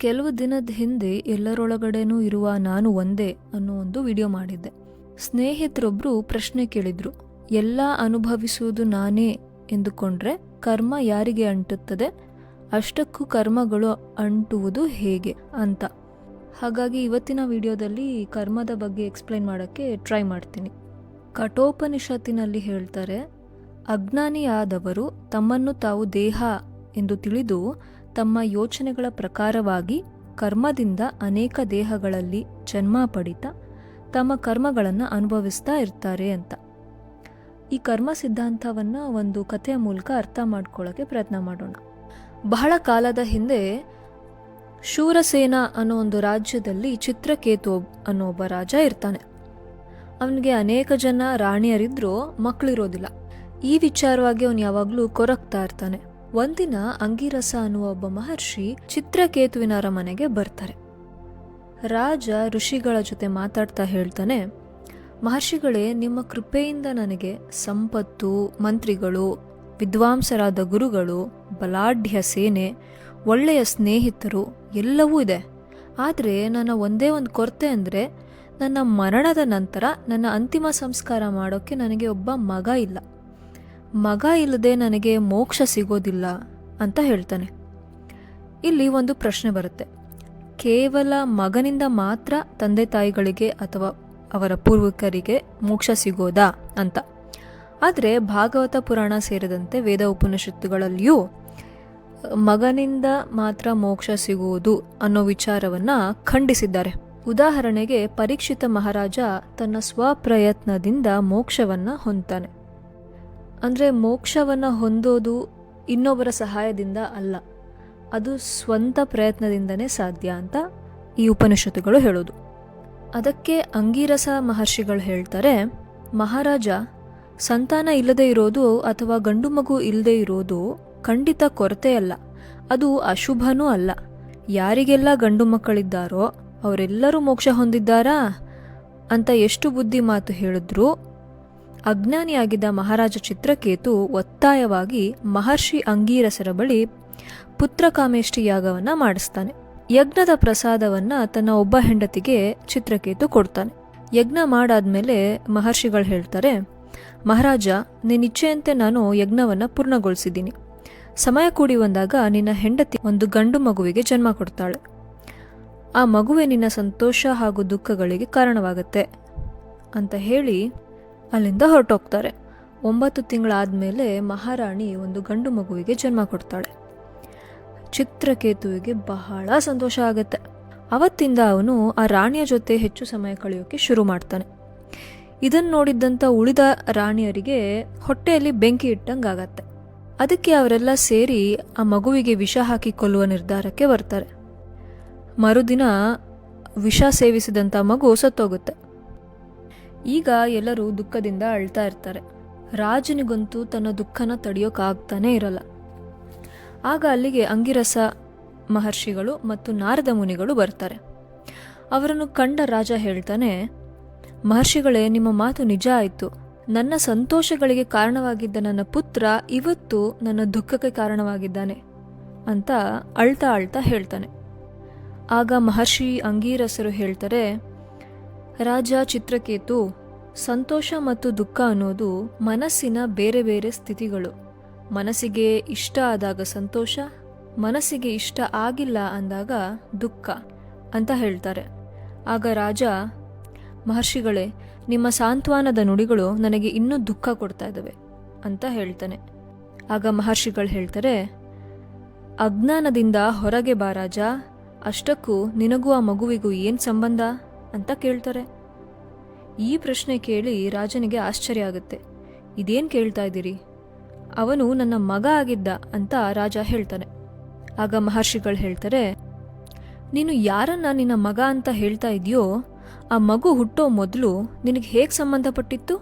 ಕೆಲವು ದಿನದ ಹಿಂದೆ ಎಲ್ಲರೊಳಗಡೆನೂ ಇರುವ ನಾನು ಒಂದೇ ಅನ್ನೋ ಒಂದು ವಿಡಿಯೋ ಮಾಡಿದ್ದೆ. ಸ್ನೇಹಿತರೊಬ್ಬರು ಪ್ರಶ್ನೆ ಕೇಳಿದ್ರು, ಎಲ್ಲ ಅನುಭವಿಸುವುದು ನಾನೇ? ಎಂದುಕೊಂಡ್ರೆ, ಕರ್ಮ ಯಾರಿಗೆ ಅಂಟುತ್ತದೆ? ಅಷ್ಟಕ್ಕೂ ಕರ್ಮಗಳು ಅಂಟುವುದು ಹೇಗೆ? ಅಂತ. ಹಾಗಾಗಿ ಇವತ್ತಿನ ವಿಡಿಯೋದಲ್ಲಿ ಕರ್ಮದ ಬಗ್ಗೆ ಎಕ್ಸ್ಪ್ಲೈನ್ ಮಾಡೋಕ್ಕೆ ಟ್ರೈ ಮಾಡ್ತೀನಿ. ಕಠೋಪನಿಷತ್ತಿನಲ್ಲಿ ಹೇಳ್ತಾರೆ, ಅಜ್ಞಾನಿಯಾದವರು ತಮ್ಮನ್ನು ತಾವು ದೇಹ ಎಂದು ತಿಳಿದು ತಮ್ಮ ಯೋಚನೆಗಳ ಪ್ರಕಾರವಾಗಿ ಕರ್ಮದಿಂದ ಅನೇಕ ದೇಹಗಳಲ್ಲಿ ಜನ್ಮ ಪಡಿತಾ ತಮ್ಮ ಕರ್ಮಗಳನ್ನು ಅನುಭವಿಸ್ತಾ ಇರ್ತಾರೆ ಅಂತ. ಈ ಕರ್ಮ ಸಿದ್ಧಾಂತವನ್ನು ಒಂದು ಕಥೆಯ ಮೂಲಕ ಅರ್ಥ ಮಾಡ್ಕೊಳ್ಳೋಕೆ ಪ್ರಯತ್ನ ಮಾಡೋಣ. ಬಹಳ ಕಾಲದ ಹಿಂದೆ ಶೂರಸೇನ ಅನ್ನೋ ಒಂದು ರಾಜ್ಯದಲ್ಲಿ ಚಿತ್ರಕೇತು ಅನ್ನೋ ಒಬ್ಬ ರಾಜ ಇರ್ತಾನೆ. ಅವನಿಗೆ ಅನೇಕ ಜನ ರಾಣಿಯರಿದ್ರೂ ಮಕ್ಕಳಿರೋದಿಲ್ಲ ಈ ವಿಚಾರವಾಗಿ ಅವನು ಯಾವಾಗಲೂ ಕೊರಗ್ತಾ ಇರ್ತಾನೆ. ಒಂದಿನ ಅಂಗಿರಸ ಅನ್ನುವ ಒಬ್ಬ ಮಹರ್ಷಿ ಚಿತ್ರಕೇತುವಿನರ ಅರಮನೆಗೆ ಬರ್ತಾರೆ. ರಾಜ ಋಷಿಗಳ ಜೊತೆ ಮಾತಾಡ್ತಾ ಹೇಳ್ತಾನೆ, ಮಹರ್ಷಿಗಳೇ, ನಿಮ್ಮ ಕೃಪೆಯಿಂದ ನನಗೆ ಸಂಪತ್ತು, ಮಂತ್ರಿಗಳು, ವಿದ್ವಾಂಸರಾದ ಗುರುಗಳು, ಬಲಾಢ್ಯ ಸೇನೆ, ಒಳ್ಳೆಯ ಸ್ನೇಹಿತರು ಎಲ್ಲವೂ ಇದೆ. ಆದರೆ ನನ್ನ ಒಂದೇ ಒಂದು ಕೊರತೆ ಅಂದರೆ, ನನ್ನ ಮರಣದ ನಂತರ ನನ್ನ ಅಂತಿಮ ಸಂಸ್ಕಾರ ಮಾಡೋಕ್ಕೆ ನನಗೆ ಒಬ್ಬ ಮಗ ಇಲ್ಲ. ಮಗ ಇಲ್ಲದೆ ನನಗೆ ಮೋಕ್ಷ ಸಿಗೋದಿಲ್ಲ ಅಂತ ಹೇಳ್ತಾನೆ. ಇಲ್ಲಿ ಒಂದು ಪ್ರಶ್ನೆ ಬರುತ್ತೆ. ಕೇವಲ ಮಗನಿಂದ ಮಾತ್ರ ತಂದೆ ತಾಯಿಗಳಿಗೆ ಅಥವಾ ಅವರ ಪೂರ್ವಿಕರಿಗೆ ಮೋಕ್ಷ ಸಿಗೋದಾ ಅಂತ. ಆದರೆ ಭಾಗವತ ಪುರಾಣ ಸೇರಿದಂತೆ ವೇದ ಉಪನಿಷತ್ತುಗಳಲ್ಲಿಯೂ, ಮಗನಿಂದ ಮಾತ್ರ ಮೋಕ್ಷ ಸಿಗುವುದು ಅನ್ನೋ ವಿಚಾರವನ್ನು ಖಂಡಿಸಿದ್ದಾರೆ. ಉದಾಹರಣೆಗೆ ಪರೀಕ್ಷಿತ ಮಹಾರಾಜ ತನ್ನ ಸ್ವಪ್ರಯತ್ನದಿಂದ ಮೋಕ್ಷವನ್ನು ಹೊಂದ್ತಾನೆ. ಅಂದರೆ ಮೋಕ್ಷವನ್ನು ಹೊಂದೋದು ಇನ್ನೊಬ್ಬರ ಸಹಾಯದಿಂದ ಅಲ್ಲ. ಅದು ಸ್ವಂತ ಪ್ರಯತ್ನದಿಂದನೇ ಸಾಧ್ಯ ಅಂತ ಈ ಉಪನಿಷತ್ತುಗಳು ಹೇಳೋದು. ಅದಕ್ಕೆ ಅಂಗೀರಸ ಮಹರ್ಷಿಗಳು ಹೇಳ್ತಾರೆ, ಮಹಾರಾಜ, ಸಂತಾನ ಇಲ್ಲದೆ ಇರೋದು ಅಥವಾ ಗಂಡು ಮಗು ಇಲ್ಲದೆ ಇರೋದು ಖಂಡಿತ ಕೊರತೆ ಅಲ್ಲ. ಅದು ಅಶುಭನೂ ಅಲ್ಲ. ಯಾರಿಗೆಲ್ಲ ಗಂಡು ಮಕ್ಕಳಿದ್ದಾರೋ ಅವರೆಲ್ಲರೂ ಮೋಕ್ಷ ಹೊಂದಿದ್ದಾರಾ? ಅಂತ ಎಷ್ಟು ಬುದ್ಧಿ ಮಾತು ಹೇಳಿದ್ರು ಅಜ್ಞಾನಿಯಾಗಿದ್ದ ಮಹಾರಾಜ ಚಿತ್ರಕೇತು ಒತ್ತಾಯವಾಗಿ ಮಹರ್ಷಿ ಅಂಗೀರಸರ ಬಳಿ ಪುತ್ರಕಾಮೇಷ್ಠಿ ಯಾಗವನ್ನ ಮಾಡಿಸ್ತಾನೆ. ಯಜ್ಞದ ಪ್ರಸಾದವನ್ನ ತನ್ನ ಒಬ್ಬ ಹೆಂಡತಿಗೆ ಚಿತ್ರಕೇತು ಕೊಡ್ತಾನೆ. ಯಜ್ಞ ಮಾಡಾದ್ಮೇಲೆ ಮಹರ್ಷಿಗಳು ಹೇಳ್ತಾರೆ, ಮಹಾರಾಜ ನಿನ್ನ ಇಚ್ಛೆಯಂತೆ ನಾನು ಯಜ್ಞವನ್ನ ಪೂರ್ಣಗೊಳಿಸಿದ್ದೀನಿ. ಸಮಯ ಕೂಡಿ ಬಂದಾಗ ನಿನ್ನ ಹೆಂಡತಿ ಒಂದು ಗಂಡು ಮಗುವಿಗೆ ಜನ್ಮ ಕೊಡ್ತಾಳೆ. ಆ ಮಗುವೆ ನಿನ್ನ ಸಂತೋಷ ಹಾಗೂ ದುಃಖಗಳಿಗೆ ಕಾರಣವಾಗುತ್ತೆ ಅಂತ ಹೇಳಿ ಅಲ್ಲಿಂದ ಹೊರಟೋಗ್ತಾರೆ. ಒಂಬತ್ತು ತಿಂಗಳಾದ್ಮೇಲೆ ಮಹಾರಾಣಿ ಒಂದು ಗಂಡು ಮಗುವಿಗೆ ಜನ್ಮ ಕೊಡ್ತಾಳೆ. ಚಿತ್ರಕೇತುವಿಗೆ ಬಹಳ ಸಂತೋಷ ಆಗುತ್ತೆ. ಅವತ್ತಿಂದ ಅವನು ಆ ರಾಣಿಯ ಜೊತೆ ಹೆಚ್ಚು ಸಮಯ ಕಳೆಯೋಕೆ ಶುರು ಮಾಡ್ತಾನೆ. ಇದನ್ನು ನೋಡಿದ್ದಂಥ ಉಳಿದ ರಾಣಿಯರಿಗೆ ಹೊಟ್ಟೆಯಲ್ಲಿ ಬೆಂಕಿ ಇಟ್ಟಂಗಾಗತ್ತೆ ಅದಕ್ಕೆ ಅವರೆಲ್ಲ ಸೇರಿ ಆ ಮಗುವಿಗೆ ವಿಷ ಹಾಕಿ ಕೊಲ್ಲುವ ನಿರ್ಧಾರಕ್ಕೆ ಬರ್ತಾರೆ. ಮರುದಿನ ವಿಷ ಸೇವಿಸಿದಂಥ ಮಗು ಸತ್ತೋಗುತ್ತೆ. ಈಗ ಎಲ್ಲರೂ ದುಃಖದಿಂದ ಅಳ್ತಾ ಇರ್ತಾರೆ. ರಾಜನಿಗಂತೂ ತನ್ನ ದುಃಖನ ತಡೆಯೋಕ್ಕಾಗ್ತಾನೇ ಇರಲ್ಲ. ಆಗ ಅಲ್ಲಿಗೆ ಅಂಗಿರಸ ಮಹರ್ಷಿಗಳು ಮತ್ತು ನಾರದ ಮುನಿಗಳು ಬರ್ತಾರೆ. ಅವರನ್ನು ಕಂಡ ರಾಜ ಹೇಳ್ತಾನೆ, ಮಹರ್ಷಿಗಳೇ, ನಿಮ್ಮ ಮಾತು ನಿಜ ಆಯಿತು. ನನ್ನ ಸಂತೋಷಗಳಿಗೆ ಕಾರಣವಾಗಿದ್ದ ನನ್ನ ಪುತ್ರ ಇವತ್ತು ನನ್ನ ದುಃಖಕ್ಕೆ ಕಾರಣವಾಗಿದ್ದಾನೆ ಅಂತ ಅಳ್ತಾ ಅಳ್ತಾ ಹೇಳ್ತಾನೆ. ಆಗ ಮಹರ್ಷಿ ಅಂಗೀರಸರು ಹೇಳ್ತಾರೆ ರಾಜ ಚಿತ್ರಕೇತು, ಸಂತೋಷ ಮತ್ತು ದುಃಖ ಅನ್ನೋದು ಮನಸ್ಸಿನ ಬೇರೆ ಬೇರೆ ಸ್ಥಿತಿಗಳು. ಮನಸ್ಸಿಗೆ ಇಷ್ಟ ಆದಾಗ ಸಂತೋಷ, ಮನಸ್ಸಿಗೆ ಇಷ್ಟ ಆಗಿಲ್ಲ ಅಂದಾಗ ದುಃಖ ಅಂತ ಹೇಳ್ತಾರೆ. ಆಗ ರಾಜ, ಮಹರ್ಷಿಗಳೇ, ನಿಮ್ಮ ಸಾಂತ್ವನದ ನುಡಿಗಳು ನನಗೆ ಇನ್ನೂ ದುಃಖ ಕೊಡ್ತಾ ಇದ್ದಾವೆ ಅಂತ ಹೇಳ್ತಾನೆ. ಆಗ ಮಹರ್ಷಿಗಳು ಹೇಳ್ತಾರೆ, ಅಜ್ಞಾನದಿಂದ ಹೊರಗೆ ಬಾ ರಾಜ. ಅಷ್ಟಕ್ಕೂ ನಿನಗೂ ಆ ಮಗುವಿಗೂ ಏನು ಸಂಬಂಧ? ಅಂತ ಕೇಳ್ತಾರೆ. ಈ ಪ್ರಶ್ನೆ ಕೇಳಿ ರಾಜನಿಗೆ ಆಶ್ಚರ್ಯ ಆಗುತ್ತೆ. ಇದೇನು ಕೇಳ್ತಾ ಇದ್ದೀರಿ? ಅವನು ನನ್ನ ಮಗ ಆಗಿದ್ದ ಅಂತ ರಾಜ ಹೇಳ್ತಾನೆ. ಆಗ ಮಹರ್ಷಿಗಳು ಹೇಳ್ತಾರೆ, ನೀನು ಯಾರನ್ನ ನಿನ್ನ ಮಗ ಅಂತ ಹೇಳ್ತಾ ಇದೆಯೋ, ಆ ಮಗು ಹುಟ್ಟೋ ಮೊದಲು ನಿನಗೆ ಹೇಗೆ ಸಂಬಂಧಪಟ್ಟಿತ್ತು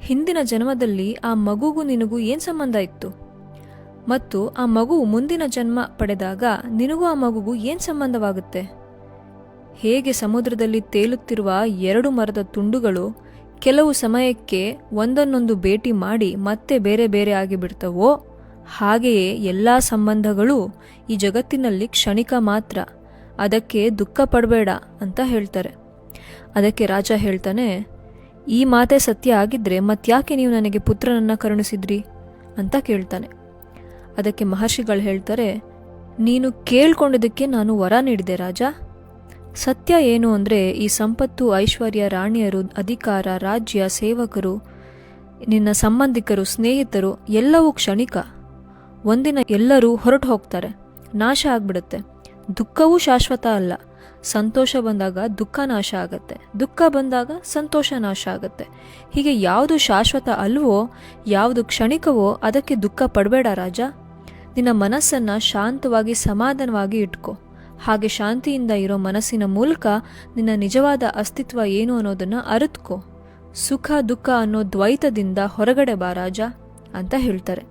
ಹಿಂದಿನ ಜನ್ಮದಲ್ಲಿ ಆ ಮಗುಗೂ ನಿನಗೂ ಏನು ಸಂಬಂಧ ಇತ್ತು? ಮತ್ತು ಆ ಮಗು ಮುಂದಿನ ಜನ್ಮ ಪಡೆದಾಗ ನಿನಗೂ ಆ ಮಗುಗೂ ಏನು ಸಂಬಂಧವಾಗುತ್ತೆ? ಹೇಗೆ ಸಮುದ್ರದಲ್ಲಿ ತೇಲುತ್ತಿರುವ ಎರಡು ಮರದ ತುಂಡುಗಳು ಕೆಲವು ಸಮಯಕ್ಕೆ ಒಂದನ್ನೊಂದು ಭೇಟಿ ಮಾಡಿ ಮತ್ತೆ ಬೇರೆ ಬೇರೆ ಆಗಿಬಿಡ್ತವೋ ಹಾಗೆಯೇ ಎಲ್ಲ ಸಂಬಂಧಗಳು ಈ ಜಗತ್ತಿನಲ್ಲಿ ಕ್ಷಣಿಕ ಮಾತ್ರ. ಅದಕ್ಕೆ ದುಃಖ ಪಡಬೇಡ ಅಂತ ಹೇಳ್ತಾರೆ. ಅದಕ್ಕೆ ರಾಜ ಹೇಳ್ತಾನೆ, ಈ ಮಾತೆ ಸತ್ಯ ಆಗಿದ್ರೆ ಮತ್ಯಾಕೆ ನೀವು ನನಗೆ ಪುತ್ರನನ್ನು ಕರುಣಿಸಿದ್ರಿ? ಅಂತ ಕೇಳ್ತಾನೆ. ಅದಕ್ಕೆ ಮಹರ್ಷಿಗಳು ಹೇಳ್ತಾರೆ, ನೀನು ಕೇಳ್ಕೊಂಡಿದ್ದಕ್ಕೆ ನಾನು ವರ ನೀಡಿದೆ ರಾಜ. ಸತ್ಯ ಏನು ಅಂದರೆ ಈ ಸಂಪತ್ತು ಐಶ್ವರ್ಯ ರಾಣಿಯರು, ಅಧಿಕಾರ, ರಾಜ್ಯ, ಸೇವಕರು, ನಿನ್ನ ಸಂಬಂಧಿಕರು, ಸ್ನೇಹಿತರು ಎಲ್ಲವೂ ಕ್ಷಣಿಕ. ಒಂದಿನ ಎಲ್ಲರೂ ಹೊರಟು ಹೋಗ್ತಾರೆ. ನಾಶ ಆಗ್ಬಿಡುತ್ತೆ. ದುಃಖವೂ ಶಾಶ್ವತ ಅಲ್ಲ. ಸಂತೋಷ ಬಂದಾಗ ದುಃಖ ನಾಶ ಆಗತ್ತೆ. ದುಃಖ ಬಂದಾಗ ಸಂತೋಷ ನಾಶ ಆಗತ್ತೆ. ಹೀಗೆ ಯಾವುದು ಶಾಶ್ವತ ಅಲ್ವೋ, ಯಾವುದು ಕ್ಷಣಿಕವೋ ಅದಕ್ಕೆ ದುಃಖ ಪಡಬೇಡ ರಾಜ. ನಿನ್ನ ಮನಸ್ಸನ್ನು ಶಾಂತವಾಗಿ ಸಮಾಧಾನವಾಗಿ ಇಟ್ಕೋ. ಹಾಗೆ ಶಾಂತಿಯಿಂದ ಇರೋ ಮನಸ್ಸಿನ ಮೂಲಕ ನಿನ್ನ ನಿಜವಾದ ಅಸ್ತಿತ್ವ ಏನು ಅನ್ನೋದನ್ನು ಅರಿತ್ಕೋ. ಸುಖ, ದುಃಖ ಅನ್ನೋ ದ್ವೈತದಿಂದ ಹೊರಗಡೆ ಬಾ ರಾಜ ಅಂತ ಹೇಳ್ತಾರೆ.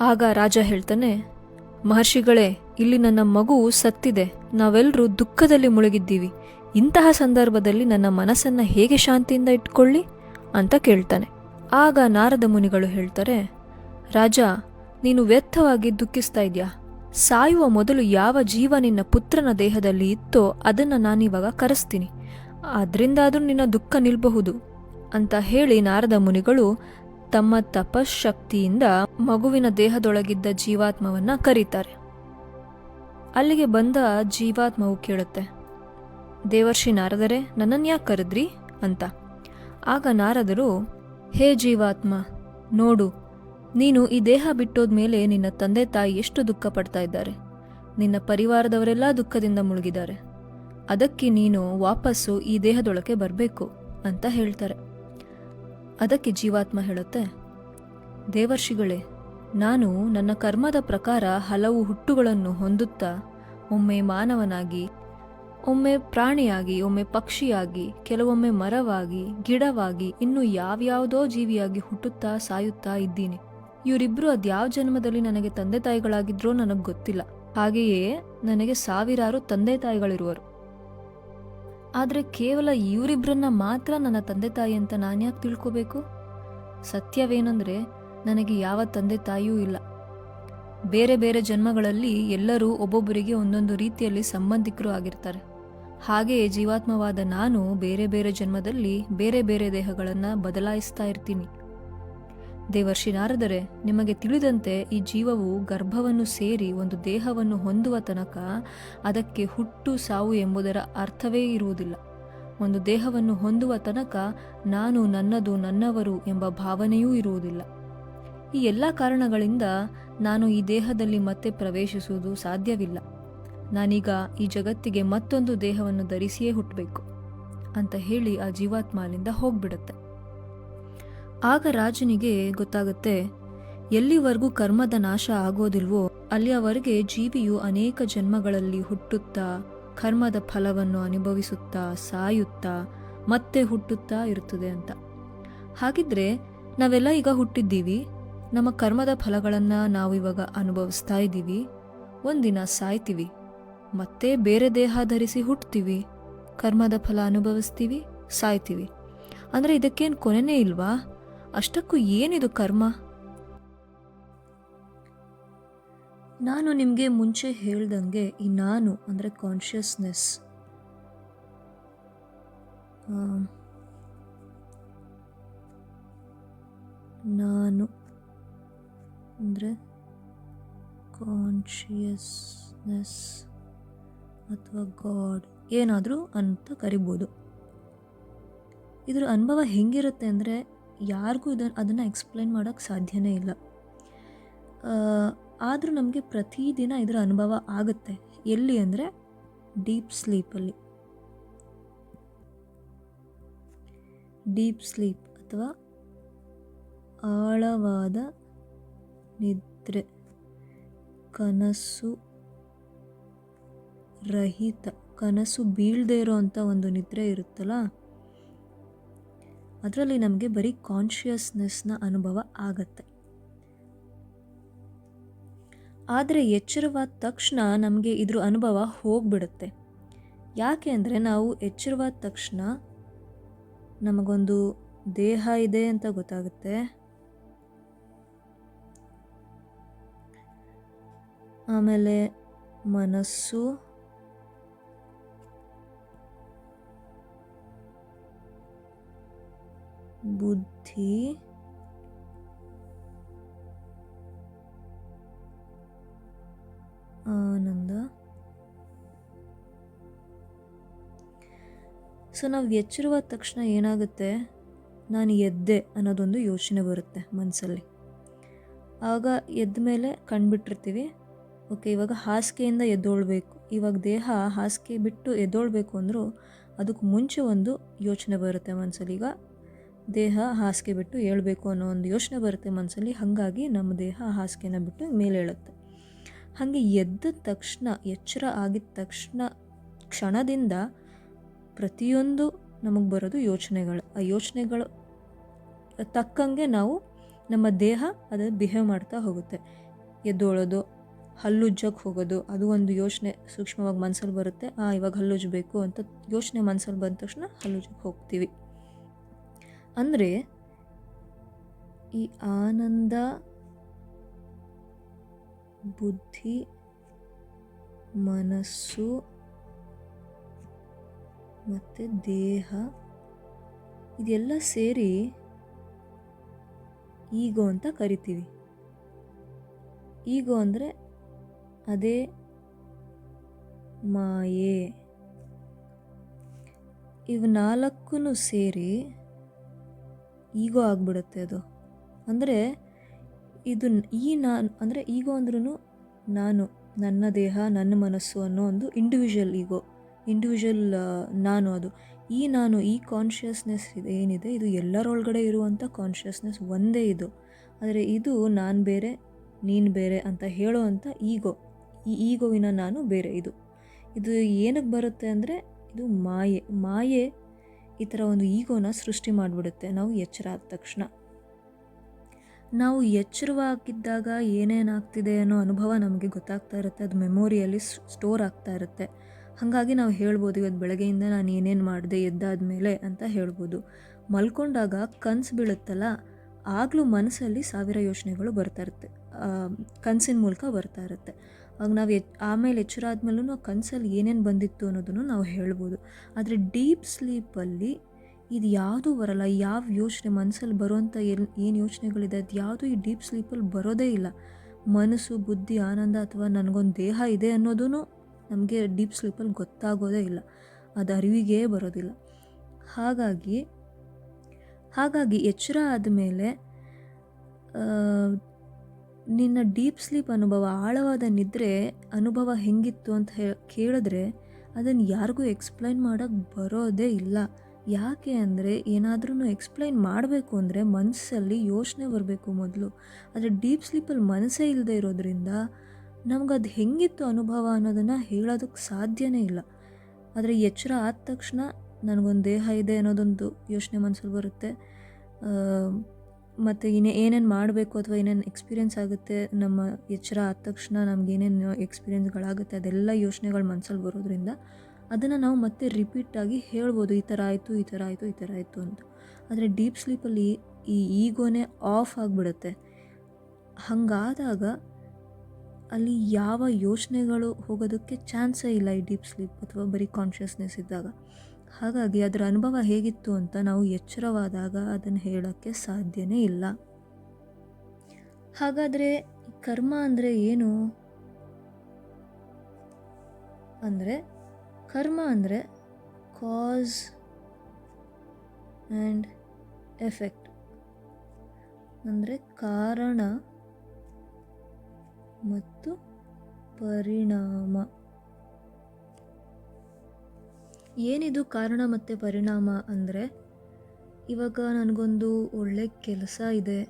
ಆಗ ರಾಜ ಹೇಳ್ತಾನೆ, ಮಹರ್ಷಿಗಳೇ, ಇಲ್ಲಿ ನನ್ನ ಮಗು ಸತ್ತಿದೆ. ನಾವೆಲ್ಲರೂ ದುಃಖದಲ್ಲಿ ಮುಳುಗಿದ್ದೀವಿ. ಇಂತಹ ಸಂದರ್ಭದಲ್ಲಿ ನನ್ನ ಮನಸ್ಸನ್ನು ಹೇಗೆ ಶಾಂತಿಯಿಂದ ಇಟ್ಕೊಳ್ಳಿ? ಅಂತ ಕೇಳ್ತಾನೆ. ಆಗ ನಾರದ ಮುನಿಗಳು ಹೇಳ್ತಾರೆ, ರಾಜ, ನೀನು ವ್ಯರ್ಥವಾಗಿ ದುಃಖಿಸ್ತಾ ಇದ್ಯಾ? ಸಾಯುವ ಮೊದಲು ಯಾವ ಜೀವ ನಿನ್ನ ಪುತ್ರನ ದೇಹದಲ್ಲಿ ಇತ್ತೋ ಅದನ್ನು ನಾನಿವಾಗ ಕರೆಸ್ತೀನಿ. ಅದರಿಂದಾದ್ರೂ ನಿನ್ನ ದುಃಖ ನಿಲ್ಬಹುದು ಅಂತ ಹೇಳಿ ನಾರದ ಮುನಿಗಳು ತಮ್ಮ ತಪಶಕ್ತಿಯಿಂದ ಮಗುವಿನ ದೇಹದೊಳಗಿದ್ದ ಜೀವಾತ್ಮವನ್ನ ಕರೀತಾರೆ. ಅಲ್ಲಿಗೆ ಬಂದ ಜೀವಾತ್ಮವು ಕೇಳುತ್ತೆ, ದೇವರ್ಷಿ ನಾರದರೆ, ನನ್ನನ್ನು ಯಾಕೆ ಕರೆದ್ರಿ? ಅಂತ. ಆಗ ನಾರದರು, ಹೇ ಜೀವಾತ್ಮ, ನೋಡು ನೀನು ಈ ದೇಹ ಬಿಟ್ಟೋದ್ಮೇಲೆ ನಿನ್ನ ತಂದೆ ತಾಯಿ ಎಷ್ಟು ದುಃಖ ಪಡ್ತಾ ಇದ್ದಾರೆ? ನಿನ್ನ ಪರಿವಾರದವರೆಲ್ಲ ದುಃಖದಿಂದ ಮುಳುಗಿದ್ದಾರೆ. ಅದಕ್ಕೆ ನೀನು ವಾಪಸ್ಸು ಈ ದೇಹದೊಳಗೆ ಬರಬೇಕು ಅಂತ ಹೇಳ್ತಾರೆ. ಅದಕ್ಕೆ ಜೀವಾತ್ಮ ಹೇಳುತ್ತೆ, ದೇವರ್ಷಿಗಳೇ, ನಾನು ನನ್ನ ಕರ್ಮದ ಪ್ರಕಾರ ಹಲವು ಹುಟ್ಟುಗಳನ್ನು ಹೊಂದುತ್ತಾ ಒಮ್ಮೆ ಮಾನವನಾಗಿ, ಒಮ್ಮೆ ಪ್ರಾಣಿಯಾಗಿ, ಒಮ್ಮೆ ಪಕ್ಷಿಯಾಗಿ, ಕೆಲವೊಮ್ಮೆ ಮರವಾಗಿ, ಗಿಡವಾಗಿ, ಇನ್ನು ಯಾವ್ಯಾವುದೋ ಜೀವಿಯಾಗಿ ಹುಟ್ಟುತ್ತಾ ಸಾಯುತ್ತಾ ಇದ್ದೀನಿ. ಇವರಿಬ್ರು ಅದ್ಯಾವ ಜನ್ಮದಲ್ಲಿ ನನಗೆ ತಂದೆ ತಾಯಿಗಳಾಗಿದ್ರೋ ನನಗೆ ಗೊತ್ತಿಲ್ಲ. ಹಾಗೆಯೇ ನನಗೆ ಸಾವಿರಾರು ತಂದೆ ತಾಯಿಗಳಿರುವರು. ಆದರೆ ಕೇವಲ ಇವರಿಬ್ರನ್ನ ಮಾತ್ರ ನನ್ನ ತಂದೆ ತಾಯಿ ಅಂತ ನಾನು ಯಾಕೆ ತಿಳ್ಕೋಬೇಕು? ಸತ್ಯವೇನೆಂದರೆ ನನಗೆ ಯಾವ ತಂದೆ ತಾಯಿಯೂ ಇಲ್ಲ. ಬೇರೆ ಬೇರೆ ಜನ್ಮಗಳಲ್ಲಿ ಎಲ್ಲರೂ ಒಬ್ಬೊಬ್ಬರಿಗೆ ಒಂದೊಂದು ರೀತಿಯಲ್ಲಿ ಸಂಬಂಧಿಕರು ಆಗಿರ್ತಾರೆ. ಹಾಗೆಯೇ ಜೀವಾತ್ಮವಾದ ನಾನು ಬೇರೆ ಬೇರೆ ಜನ್ಮದಲ್ಲಿ ಬೇರೆ ಬೇರೆ ದೇಹಗಳನ್ನು ಬದಲಾಯಿಸ್ತಾ ಇರ್ತೀನಿ. ದೇವರ್ಷಿ ನಾರದರೆ, ನಿಮಗೆ ತಿಳಿದಂತೆ ಈ ಜೀವವು ಗರ್ಭವನ್ನು ಸೇರಿ ಒಂದು ದೇಹವನ್ನು ಹೊಂದುವ ತನಕ ಅದಕ್ಕೆ ಹುಟ್ಟು ಸಾವು ಎಂಬುದರ ಅರ್ಥವೇ ಇರುವುದಿಲ್ಲ. ಒಂದು ದೇಹವನ್ನು ಹೊಂದುವ ತನಕ ನಾನು ನನ್ನದು ನನ್ನವರು ಎಂಬ ಭಾವನೆಯೂ ಇರುವುದಿಲ್ಲ. ಈ ಎಲ್ಲ ಕಾರಣಗಳಿಂದ ನಾನು ಈ ದೇಹದಲ್ಲಿ ಮತ್ತೆ ಪ್ರವೇಶಿಸುವುದು ಸಾಧ್ಯವಿಲ್ಲ. ನಾನೀಗ ಈ ಜಗತ್ತಿಗೆ ಮತ್ತೊಂದು ದೇಹವನ್ನು ಧರಿಸಿಯೇ ಹುಟ್ಟಬೇಕು ಅಂತ ಹೇಳಿ ಆ ಜೀವಾತ್ಮ ಅಲ್ಲಿಂದ ಹೋಗ್ಬಿಡುತ್ತೆ. ಆಗ ರಾಜನಿಗೆ ಗೊತ್ತಾಗುತ್ತೆ, ಎಲ್ಲಿವರೆಗೂ ಕರ್ಮದ ನಾಶ ಆಗೋದಿಲ್ವೋ, ಅಲ್ಲಿಯವರೆಗೆ ಜೀವಿಯು ಅನೇಕ ಜನ್ಮಗಳಲ್ಲಿ ಹುಟ್ಟುತ್ತಾ, ಕರ್ಮದ ಫಲವನ್ನು ಅನುಭವಿಸುತ್ತಾ, ಸಾಯುತ್ತಾ, ಮತ್ತೆ ಹುಟ್ಟುತ್ತಾ ಇರುತ್ತದೆ ಅಂತ. ಹಾಗಿದ್ರೆ ನಾವೆಲ್ಲ ಈಗ ಹುಟ್ಟಿದ್ದೀವಿ, ನಮ್ಮ ಕರ್ಮದ ಫಲಗಳನ್ನು ನಾವು ಇವಾಗ ಅನುಭವಿಸ್ತಾ ಇದ್ದೀವಿ, ಒಂದಿನ ಸಾಯ್ತೀವಿ, ಮತ್ತೆ ಬೇರೆ ದೇಹ ಧರಿಸಿ ಹುಟ್ತೀವಿ, ಕರ್ಮದ ಫಲ ಅನುಭವಿಸ್ತೀವಿ, ಸಾಯ್ತೀವಿ. ಅಂದರೆ ಇದಕ್ಕೇನು ಕೊನೆನೇ ಇಲ್ವಾ? ಅಷ್ಟಕ್ಕೂ ಏನಿದು ಕರ್ಮ? ನಾನು ನಿಮಗೆ ಮುಂಚೆ ಹೇಳ್ದಂಗೆ ಈ ನಾನು, ಅಂದರೆ ಕಾನ್ಷಿಯಸ್ನೆಸ್ ನಾನು, ಅಂದರೆ ಕಾನ್ಷಿಯಸ್ನೆಸ್ ಅಥವಾ ಗಾಡ್ ಏನಾದರೂ ಅಂತ ಕರಿಬೋದು. ಇದರ ಅನುಭವ ಹೆಂಗಿರುತ್ತೆ ಅಂದರೆ ಯಾರಿಗೂ ಇದನ್ನು ಅದನ್ನು ಎಕ್ಸ್ಪ್ಲೈನ್ ಮಾಡೋಕ್ಕೆ ಸಾಧ್ಯವೇ ಇಲ್ಲ. ಆದರೂ ನಮಗೆ ಪ್ರತಿದಿನ ಇದರ ಅನುಭವ ಆಗುತ್ತೆ. ಎಲ್ಲಿ ಅಂದರೆ ಡೀಪ್ ಸ್ಲೀಪಲ್ಲಿ ಡೀಪ್ ಸ್ಲೀಪ್ ಅಥವಾ ಆಳವಾದ ನಿದ್ರೆ, ಕನಸು ರಹಿತ, ಕನಸು ಬೀಳದೇ ಇರೋವಂಥ ಒಂದು ನಿದ್ರೆ ಇರುತ್ತಲ್ಲ? ಅದರಲ್ಲಿ ನಮಗೆ ಬರೀ ಕಾನ್ಷಿಯಸ್ನೆಸ್ನ ಅನುಭವ ಆಗತ್ತೆ. ಆದರೆ ಎಚ್ಚರವಾದ ತಕ್ಷಣ ನಮಗೆ ಇದ್ರ ಅನುಭವ ಹೋಗ್ಬಿಡುತ್ತೆ. ಯಾಕೆ ಅಂದರೆ ನಾವು ಎಚ್ಚರವಾದ ತಕ್ಷಣ ನಮಗೊಂದು ದೇಹ ಇದೆ ಅಂತ ಗೊತ್ತಾಗುತ್ತೆ. ಆಮೇಲೆ ಮನಸ್ಸು ಬುದ್ಧಿ. ಆನಂದ. ಸೊ, ನಾವು ಎಚ್ಚರವಾದ ತಕ್ಷಣ ಏನಾಗುತ್ತೆ? ನಾನು ಎದ್ದೆ ಅನ್ನೋದೊಂದು ಯೋಚನೆ ಬರುತ್ತೆ ಮನಸ್ಸಲ್ಲಿ ಆಗ ಎದ್ದ ಮೇಲೆ ಕಂಡುಬಿಟ್ಟಿರ್ತೀವಿ ಓಕೆ, ಇವಾಗ ಹಾಸಿಗೆಯಿಂದ ಎದ್ದೋಳ್ಬೇಕು. ಇವಾಗ ದೇಹ ಹಾಸಿಗೆ ಬಿಟ್ಟು ಎದ್ದೋಳ್ಬೇಕು ಅಂದರೂ ಅದಕ್ಕೆ ಮುಂಚೆ ಒಂದು ಯೋಚನೆ ಬರುತ್ತೆ ಮನಸ್ಸಲ್ಲಿ ಈಗ ದೇಹ ಹಾಸಿಗೆ ಬಿಟ್ಟು ಏಳಬೇಕು ಅನ್ನೋ ಒಂದು ಯೋಚನೆ ಬರುತ್ತೆ ಮನಸ್ಸಲ್ಲಿ, ಹಾಗಾಗಿ ನಮ್ಮ ದೇಹ ಹಾಸಿಗೆನ ಬಿಟ್ಟು ಮೇಲೆ ಏಳುತ್ತೆ. ಹಾಗೆ ಎದ್ದ ತಕ್ಷಣ, ಎಚ್ಚರ ಆಗಿದ ತಕ್ಷಣ, ಕ್ಷಣದಿಂದ ಪ್ರತಿಯೊಂದು ನಮಗೆ ಬರೋದು ಯೋಚನೆಗಳು. ಆ ಯೋಚನೆಗಳು ತಕ್ಕಂಗೆ ನಾವು ನಮ್ಮ ದೇಹ ಅದನ್ನು ಬಿಹೇವ್ ಮಾಡ್ತಾ ಹೋಗುತ್ತೆ. ಎದ್ದೋಳೋದು ಹಲ್ಲುಜ್ಜಕ್ಕೆ ಹೋಗೋದು, ಅದು ಒಂದು ಯೋಚನೆ ಸೂಕ್ಷ್ಮವಾಗಿ ಮನಸ್ಸಲ್ಲಿ ಬರುತ್ತೆ. ಆ, ಇವಾಗ ಹಲ್ಲುಜ್ಜಬೇಕು ಅಂತ ಯೋಚನೆ ಮನಸ್ಸಲ್ಲಿ ಬಂದ ತಕ್ಷಣ ಹಲ್ಲುಜ್ಜಕ್ಕೆ ಹೋಗ್ತೀವಿ. ಅಂದರೆ ಈ ಆನಂದ, ಬುದ್ಧಿ, ಮನಸ್ಸು ಮತ್ತು ದೇಹ, ಇದೆಲ್ಲ ಸೇರಿ ಈಗೋ ಅಂತ ಕರಿತೀವಿ. ಈಗೋ ಅಂದರೆ ಅದೇ ಮಾಯೆ. ಇವು ನಾಲ್ಕು ಸೇರಿ ಈಗೋ ಆಗಿಬಿಡುತ್ತೆ ಅದು. ಅಂದರೆ ಇದು ಈ ನಾನು ಅಂದರೆ ಈಗೋ ಅಂದ್ರೂ ನಾನು, ನನ್ನ ದೇಹ, ನನ್ನ ಮನಸ್ಸು ಅನ್ನೋ ಒಂದು ಇಂಡಿವಿಜುವಲ್ ಈಗೋ ಇಂಡಿವಿಜುವಲ್ ನಾನು ಅದು. ಈ ನಾನು, ಈ ಕಾನ್ಷಿಯಸ್ನೆಸ್ ಇದು, ಏನಿದೆ, ಇದು ಎಲ್ಲರೊಳಗಡೆ ಇರುವಂಥ ಕಾನ್ಷಿಯಸ್ನೆಸ್ ಒಂದೇ ಇದು. ಆದರೆ ಇದು ನಾನು ಬೇರೆ, ನೀನು ಬೇರೆ ಅಂತ ಹೇಳುವಂಥ ಈಗೋ, ಈ ಈಗೋವಿನ ನಾನು ಬೇರೆ ಇದು. ಇದು ಏನಕ್ಕೆ ಬರುತ್ತೆ ಅಂದರೆ, ಇದು ಮಾಯೆ ಮಾಯೆ ಈ ಥರ ಒಂದು ಈಗೋನ ಸೃಷ್ಟಿ ಮಾಡಿಬಿಡುತ್ತೆ. ನಾವು ಎಚ್ಚರ ಆದ ತಕ್ಷಣ. ನಾವು ಎಚ್ಚರವಾಗಿದ್ದಾಗ ಏನೇನಾಗ್ತಿದೆ ಅನ್ನೋ ಅನುಭವ ನಮಗೆ ಗೊತ್ತಾಗ್ತಾ ಇರುತ್ತೆ. ಅದು ಮೆಮೊರಿಯಲ್ಲಿ ಸ್ಟೋರ್ ಆಗ್ತಾ ಇರುತ್ತೆ. ಹಾಗಾಗಿ ನಾವು ಹೇಳ್ಬೋದು, ಇವತ್ತು ಬೆಳಗ್ಗೆಯಿಂದ ನಾನು ಏನೇನು ಮಾಡಿದೆ ಎದ್ದಾದ ಮೇಲೆ ಅಂತ ಹೇಳ್ಬೋದು. ಮಲ್ಕೊಂಡಾಗ ಕನ್ಸು ಬೀಳುತ್ತಲ್ಲ, ಆಗಲೂ ಮನಸ್ಸಲ್ಲಿ ಸಾವಿರ ಯೋಚನೆಗಳು ಬರ್ತಾ ಇರುತ್ತೆ. ಕನಸಿನ ಮೂಲಕ ಬರ್ತಾ ಇರುತ್ತೆ. ಆಗ ನಾವು ಎಚ್, ಆಮೇಲೆ ಎಚ್ಚರ ಆದಮೇಲೂ ಆ ಕನಸಲ್ಲಿ ಏನೇನು ಬಂದಿತ್ತು ಅನ್ನೋದನ್ನು ನಾವು ಹೇಳ್ಬೋದು. ಆದರೆ ಡೀಪ್ ಸ್ಲೀಪಲ್ಲಿ ಇದು ಯಾವುದೂ ಬರಲ್ಲ. ಯಾವ ಯೋಚನೆ ಮನಸ್ಸಲ್ಲಿ ಬರುವಂಥ ಏನು ಯೋಚನೆಗಳಿದೆ, ಅದು ಯಾವುದೂ ಈ ಡೀಪ್ ಸ್ಲೀಪಲ್ಲಿ ಬರೋದೇ ಇಲ್ಲ. ಮನಸ್ಸು, ಬುದ್ಧಿ, ಆನಂದ ಅಥವಾ ನನಗೊಂದು ದೇಹ ಇದೆ ಅನ್ನೋದೂ ನಮಗೆ ಡೀಪ್ ಸ್ಲೀಪಲ್ಲಿ ಗೊತ್ತಾಗೋದೇ ಇಲ್ಲ. ಅದು ಅರಿವಿಗೇ ಬರೋದಿಲ್ಲ. ಹಾಗಾಗಿ ಹಾಗಾಗಿ ಎಚ್ಚರ ಆದಮೇಲೆ ನಿನ್ನ ಡೀಪ್ ಸ್ಲೀಪ್ ಅನುಭವ, ಆಳವಾದ ನಿದ್ರೆ ಅನುಭವ ಹೆಂಗಿತ್ತು ಅಂತ ಹೇ, ಕೇಳಿದ್ರೆ ಅದನ್ನು ಯಾರಿಗೂ ಎಕ್ಸ್ಪ್ಲೈನ್ ಮಾಡೋಕ್ಕೆ ಬರೋದೇ ಇಲ್ಲ. ಯಾಕೆ ಅಂದರೆ ಏನಾದ್ರೂ ಎಕ್ಸ್ಪ್ಲೈನ್ ಮಾಡಬೇಕು ಅಂದರೆ ಮನಸ್ಸಲ್ಲಿ ಯೋಚನೆ ಬರಬೇಕು ಮೊದಲು. ಆದರೆ ಡೀಪ್ ಸ್ಲೀಪಲ್ಲಿ ಮನಸ್ಸೇ ಇಲ್ಲದೆ ಇರೋದ್ರಿಂದ ನಮಗದು ಹೆಂಗಿತ್ತು ಅನುಭವ ಅನ್ನೋದನ್ನು ಹೇಳೋದಕ್ಕೆ ಸಾಧ್ಯನೇ ಇಲ್ಲ. ಆದರೆ ಎಚ್ಚರ ಆದ ತಕ್ಷಣ ನನಗೊಂದು ದೇಹ ಇದೆ ಅನ್ನೋದೊಂದು ಯೋಚನೆ ಮನಸ್ಸಲ್ಲಿ ಬರುತ್ತೆ. ಮತ್ತು ಇನ್ನೇ ಏನೇನು ಮಾಡಬೇಕು ಅಥವಾ ಏನೇನು ಎಕ್ಸ್ಪೀರಿಯೆನ್ಸ್ ಆಗುತ್ತೆ ನಮ್ಮ ಎಚ್ಚರ ಆದ ತಕ್ಷಣ ನಮ್ಗೆ ಏನೇನು ಎಕ್ಸ್ಪೀರಿಯೆನ್ಸ್ಗಳಾಗುತ್ತೆ ಅದೆಲ್ಲ ಯೋಚನೆಗಳು ಮನಸ್ಸಲ್ಲಿ ಬರೋದ್ರಿಂದ ಅದನ್ನು ನಾವು ಮತ್ತೆ ರಿಪೀಟಾಗಿ ಹೇಳ್ಬೋದು, ಈ ಥರ ಆಯಿತು, ಈ ಥರ ಆಯಿತು, ಈ ಥರ ಆಯಿತು ಅಂತ. ಆದರೆ ಡೀಪ್ ಸ್ಲೀಪಲ್ಲಿ ಈ ಈಗೋನೇ ಆಫ್ ಆಗಿಬಿಡುತ್ತೆ. ಹಾಗಾದಾಗ ಅಲ್ಲಿ ಯಾವ ಯೋಚನೆಗಳು ಹೋಗೋದಕ್ಕೆ ಚಾನ್ಸೇ ಇಲ್ಲ ಈ ಡೀಪ್ ಸ್ಲೀಪ್ ಅಥವಾ ಬರೀ ಕಾನ್ಷಿಯಸ್ನೆಸ್ ಇದ್ದಾಗ. ಹಾಗಾಗಿ ಅದರ ಅನುಭವ ಹೇಗಿತ್ತು ಅಂತ ನಾವು ಎಚ್ಚರವಾದಾಗ ಅದನ್ನು ಹೇಳೋಕ್ಕೆ ಸಾಧ್ಯನೇ ಇಲ್ಲ. ಹಾಗಾದರೆ ಕರ್ಮ ಅಂದರೆ ಏನು? ಅಂದರೆ ಕರ್ಮ ಅಂದರೆ ಕಾಸ್ ಆ್ಯಂಡ್ ಎಫೆಕ್ಟ್ ಅಂದರೆ ಕಾರಣ ಮತ್ತು ಪರಿಣಾಮ. ಏನಿದು ಕಾರಣ ಮತ್ತು ಪರಿಣಾಮ ಅಂದರೆ ಇವಾಗ ನನಗೊಂದು ಒಳ್ಳೆ ಕೆಲಸ ಇದೆ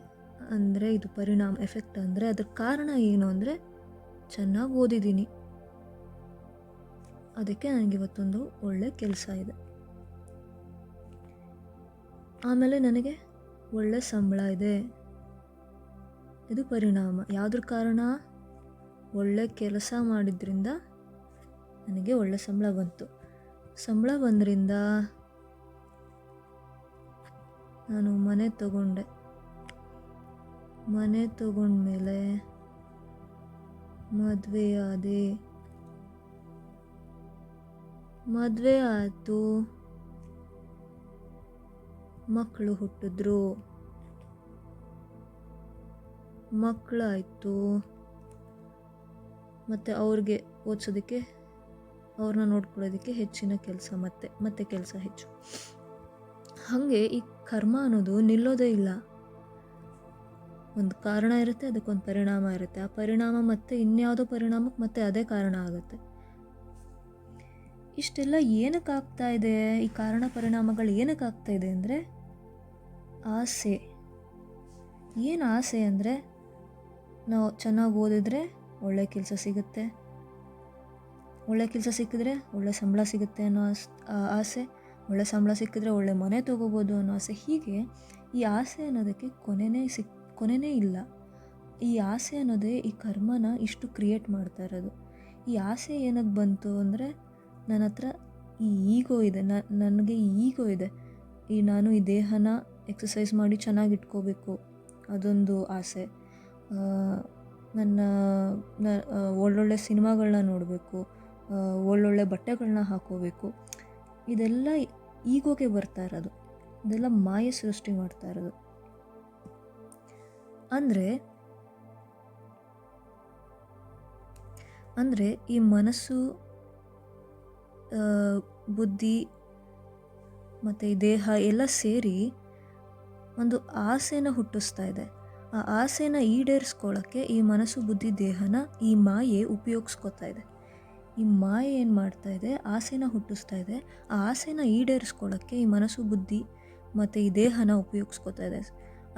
ಅಂದರೆ ಇದು ಪರಿಣಾಮ ಎಫೆಕ್ಟ್ ಅಂದರೆ ಅದ್ರ ಕಾರಣ ಏನು ಅಂದರೆ ಚೆನ್ನಾಗಿ ಓದಿದ್ದೀನಿ. ಅದಕ್ಕೆ ನನಗಿವತ್ತೊಂದು ಒಳ್ಳೆ ಕೆಲಸ ಇದೆ. ಆಮೇಲೆ ನನಗೆ ಒಳ್ಳೆ ಸಂಬಳ ಇದೆ. ಇದು ಪರಿಣಾಮ. ಯಾವುದ್ರ ಕಾರಣ? ಒಳ್ಳೆ ಕೆಲಸ ಮಾಡಿದ್ರಿಂದ ನನಗೆ ಒಳ್ಳೆ ಸಂಬಳ ಬಂತು. ಸಂಬಳ ಬಂದ್ರಿಂದ ನಾನು ಮನೆ ತಗೊಂಡೆ. ಮನೆ ತಗೊಂಡ್ಮೇಲೆ ಮದುವೆ ಆದೆ. ಮದುವೆ ಆಯಿತು. ಮಕ್ಕಳು ಹುಟ್ಟಿದ್ರು. ಮಕ್ಕಳಾಯಿತು. ಮತ್ತು ಅವ್ರಿಗೆ ಓದಿಸೋದಕ್ಕೆ ಅವ್ರನ್ನ ನೋಡ್ಕೊಳ್ಳೋದಕ್ಕೆ ಹೆಚ್ಚಿನ ಕೆಲಸ ಮತ್ತೆ ಮತ್ತೆ ಕೆಲಸ ಹೆಚ್ಚು. ಹಾಗೆ ಈ ಕರ್ಮ ಅನ್ನೋದು ನಿಲ್ಲೋದೇ ಇಲ್ಲ. ಒಂದು ಕಾರಣ ಇರುತ್ತೆ, ಅದಕ್ಕೊಂದು ಪರಿಣಾಮ ಇರುತ್ತೆ. ಆ ಪರಿಣಾಮ ಮತ್ತೆ ಇನ್ಯಾವುದೋ ಪರಿಣಾಮಕ್ಕೆ ಮತ್ತೆ ಅದೇ ಕಾರಣ ಆಗುತ್ತೆ. ಇಷ್ಟೆಲ್ಲ ಏನಕ್ಕೆ ಆಗ್ತಾ ಇದೆ? ಈ ಕಾರಣ ಪರಿಣಾಮಗಳು ಏನಕ್ಕೆ ಆಗ್ತಾ ಇದೆ ಅಂದರೆ, ಆಸೆ. ಏನು ಆಸೆ ಅಂದರೆ, ನಾವು ಚೆನ್ನಾಗಿ ಓದಿದ್ರೆ ಒಳ್ಳೆ ಕೆಲಸ ಸಿಗುತ್ತೆ. ಒಳ್ಳೆ ಕೆಲಸ ಸಿಕ್ಕಿದ್ರೆ ಒಳ್ಳೆ ಸಂಬಳ ಸಿಗುತ್ತೆ ಅನ್ನೋ ಆಸೆ, ಒಳ್ಳೆ ಸಂಬಳ ಸಿಕ್ಕಿದ್ರೆ ಒಳ್ಳೆ ಮನೆ ತೊಗೋಬೋದು ಅನ್ನೋ ಆಸೆ, ಹೀಗೆ ಈ ಆಸೆ ಅನ್ನೋದಕ್ಕೆ ಕೊನೆನೇ ಸಿಕ್, ಕೊನೆನೇ ಇಲ್ಲ. ಈ ಆಸೆ ಅನ್ನೋದೇ ಈ ಕರ್ಮನ ಇಷ್ಟು ಕ್ರಿಯೇಟ್ ಮಾಡ್ತಾ ಇರೋದು. ಈ ಆಸೆ ಏನಕ್ಕೆ ಬಂತು ಅಂದರೆ ನನ್ನ ಹತ್ರ ಈ ಈಗೋ ಇದೆ ನನಗೆ ಈಗೋ ಇದೆ. ಈ ನಾನು ಈ ದೇಹನ ಎಕ್ಸಸೈಸ್ ಮಾಡಿ ಚೆನ್ನಾಗಿ ಇಟ್ಕೋಬೇಕು, ಅದೊಂದು ಆಸೆ. ನನ್ನ ಒಳ್ಳೊಳ್ಳೆ ಸಿನಿಮಾಗಳನ್ನ ನೋಡಬೇಕು ಒಳ್ಳೊಳ್ಳೆ ಬಟ್ಟೆಗಳನ್ನ ಹಾಕೋಬೇಕು. ಇದೆಲ್ಲ ಈಗೋಗೆ ಬರ್ತಾ ಇರೋದು. ಇದೆಲ್ಲ ಮಾಯೆ ಸೃಷ್ಟಿ ಮಾಡ್ತಾ ಇರೋದು. ಅಂದರೆ ಅಂದರೆ ಈ ಮನಸ್ಸು ಬುದ್ಧಿ ಮತ್ತು ಈ ದೇಹ ಎಲ್ಲ ಸೇರಿ ಒಂದು ಆಸೆನ ಹುಟ್ಟಿಸ್ತಾ ಇದೆ. ಆ ಆಸೆನ ಈಡೇರಿಸ್ಕೊಳ್ಳೋಕ್ಕೆ ಈ ಮನಸ್ಸು, ಬುದ್ಧಿ, ದೇಹನ ಈ ಮಾಯೆ ಉಪಯೋಗಿಸ್ಕೊತಾ ಇದೆ. ಈ ಮಾಯೆ ಏನು ಮಾಡ್ತಾ ಇದೆ? ಆಸೆನ ಹುಟ್ಟಿಸ್ತಾ ಇದೆ. ಆ ಆಸೆನ ಈಡೇರಿಸ್ಕೊಳ್ಳೋಕ್ಕೆ ಈ ಮನಸ್ಸು ಬುದ್ಧಿ ಮತ್ತು ಈ ದೇಹನ ಉಪಯೋಗಿಸ್ಕೊತಾ ಇದೆ.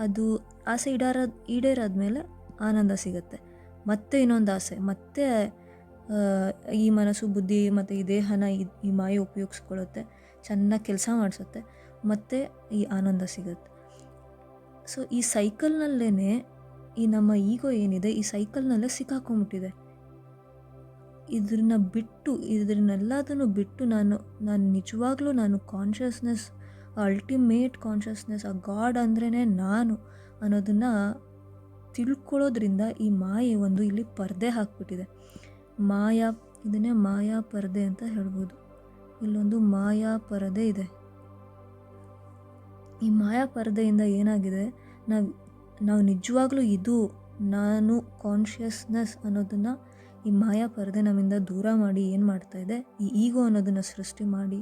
ಅದು ಆಸೆ ಈಡಾರ, ಈಡೇರಾದ್ಮೇಲೆ ಆನಂದ ಸಿಗುತ್ತೆ. ಮತ್ತೆ ಇನ್ನೊಂದು ಆಸೆ, ಮತ್ತೆ ಈ ಮನಸ್ಸು ಬುದ್ಧಿ ಮತ್ತು ಈ ದೇಹನ ಈ ಮಾಯೆ ಉಪಯೋಗಿಸ್ಕೊಳ್ಳುತ್ತೆ. ಚೆನ್ನಾಗಿ ಕೆಲಸ ಮಾಡಿಸುತ್ತೆ, ಮತ್ತೆ ಈ ಆನಂದ ಸಿಗುತ್ತೆ. ಸೊ ಈ ಸೈಕಲ್ನಲ್ಲೇ ಈ ನಮ್ಮ ಈಗೋ ಏನಿದೆ, ಈ ಸೈಕಲ್ನಲ್ಲೇ ಸಿಕ್ಕಾಕೊಂಡ್ಬಿಟ್ಟಿದೆ. ಇದನ್ನ ಬಿಟ್ಟು ಇದನ್ನೆಲ್ಲದನ್ನು ಬಿಟ್ಟು ನಾನು ನಾನು ನಿಜವಾಗ್ಲೂ ನಾನು ಕಾನ್ಷಿಯಸ್ನೆಸ್ ಅಲ್ಟಿಮೇಟ್ ಕಾನ್ಷಿಯಸ್ನೆಸ್ ಆ ಗಾಡ್ ಅಂದ್ರೇ ನಾನು ಅನ್ನೋದನ್ನು ತಿಳ್ಕೊಳ್ಳೋದ್ರಿಂದ ಈ ಮಾಯೆ ಒಂದು ಇಲ್ಲಿ ಪರದೆ ಹಾಕ್ಬಿಟ್ಟಿದೆ. ಮಾಯಾ, ಇದನ್ನೇ ಮಾಯಾ ಪರದೆ ಅಂತ ಹೇಳ್ಬೋದು. ಇಲ್ಲೊಂದು ಮಾಯಾ ಪರದೆ ಇದೆ. ಈ ಮಾಯಾ ಪರದೆಯಿಂದ ಏನಾಗಿದೆ? ನಾವು ನಾವು ನಿಜವಾಗ್ಲೂ ಇದು, ನಾನು ಕಾನ್ಷಿಯಸ್ನೆಸ್ ಅನ್ನೋದನ್ನು ಈ ಮಾಯಾ ಪರದೆ ನಮ್ಮಿಂದ ದೂರ ಮಾಡಿ ಏನು ಮಾಡ್ತಾ ಇದೆ? ಈ ಈಗೋ ಅನ್ನೋದನ್ನು ಸೃಷ್ಟಿ ಮಾಡಿ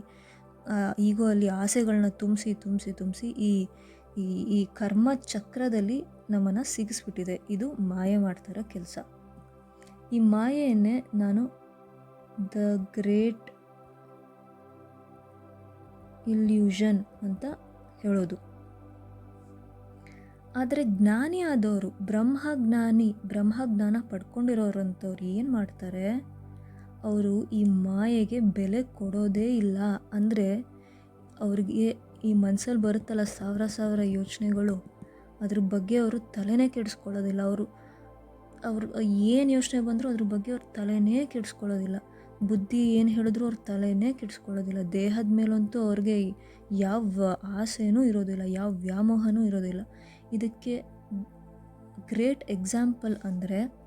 ಈಗೋ ಅಲ್ಲಿ ಆಸೆಗಳನ್ನ ತುಂಬಿಸಿ ತುಂಬಿಸಿ ತುಂಬಿಸಿ ಈ ಈ ಈ ಕರ್ಮ ಚಕ್ರದಲ್ಲಿ ನಮ್ಮನ್ನು ಸಿಗಿಸ್ಬಿಟ್ಟಿದೆ. ಇದು ಮಾಯೆ ಮಾಡ್ತಿರೋ ಕೆಲಸ. ಈ ಮಾಯೆಯನ್ನೇ ನಾನು ದ ಗ್ರೇಟ್ ಇಲ್ಯೂಷನ್ ಅಂತ ಹೇಳೋದು. ಆದರೆ ಜ್ಞಾನಿ ಆದವರು, ಬ್ರಹ್ಮಜ್ಞಾನಿ, ಬ್ರಹ್ಮಜ್ಞಾನ ಪಡ್ಕೊಂಡಿರೋರಂಥವ್ರು ಏನು ಮಾಡ್ತಾರೆ? ಅವರು ಈ ಮಾಯೆಗೆ ಬೆಲೆ ಕೊಡೋದೇ ಇಲ್ಲ. ಅಂದರೆ ಅವ್ರಿಗೆ ಈ ಮನಸ್ಸಲ್ಲಿ ಬರುತ್ತಲ್ಲ ಸಾವಿರ ಸಾವಿರ ಯೋಚನೆಗಳು, ಅದ್ರ ಬಗ್ಗೆ ಅವರು ತಲೆನೇ ಕೆಡಿಸ್ಕೊಳ್ಳೋದಿಲ್ಲ. ಅವರು ಅವರು ಏನು ಯೋಚನೆ ಬಂದರೂ ಅದ್ರ ಬಗ್ಗೆ ಅವ್ರ ತಲೆನೇ ಕೆಡಿಸ್ಕೊಳ್ಳೋದಿಲ್ಲ. ಬುದ್ಧಿ ಏನು ಹೇಳಿದ್ರು ಅವ್ರ ತಲೆನೇ ಕೆಡಿಸ್ಕೊಳ್ಳೋದಿಲ್ಲ. ದೇಹದ ಮೇಲಂತೂ ಅವ್ರಿಗೆ ಯಾವ ಆಸೆಯೂ ಇರೋದಿಲ್ಲ, ಯಾವ ವ್ಯಾಮೋಹನೂ ಇರೋದಿಲ್ಲ. ಇದಕ್ಕೆ ಗ್ರೇಟ್ ಎಕ್ಸಾಂಪಲ್ ಅಂದರೆ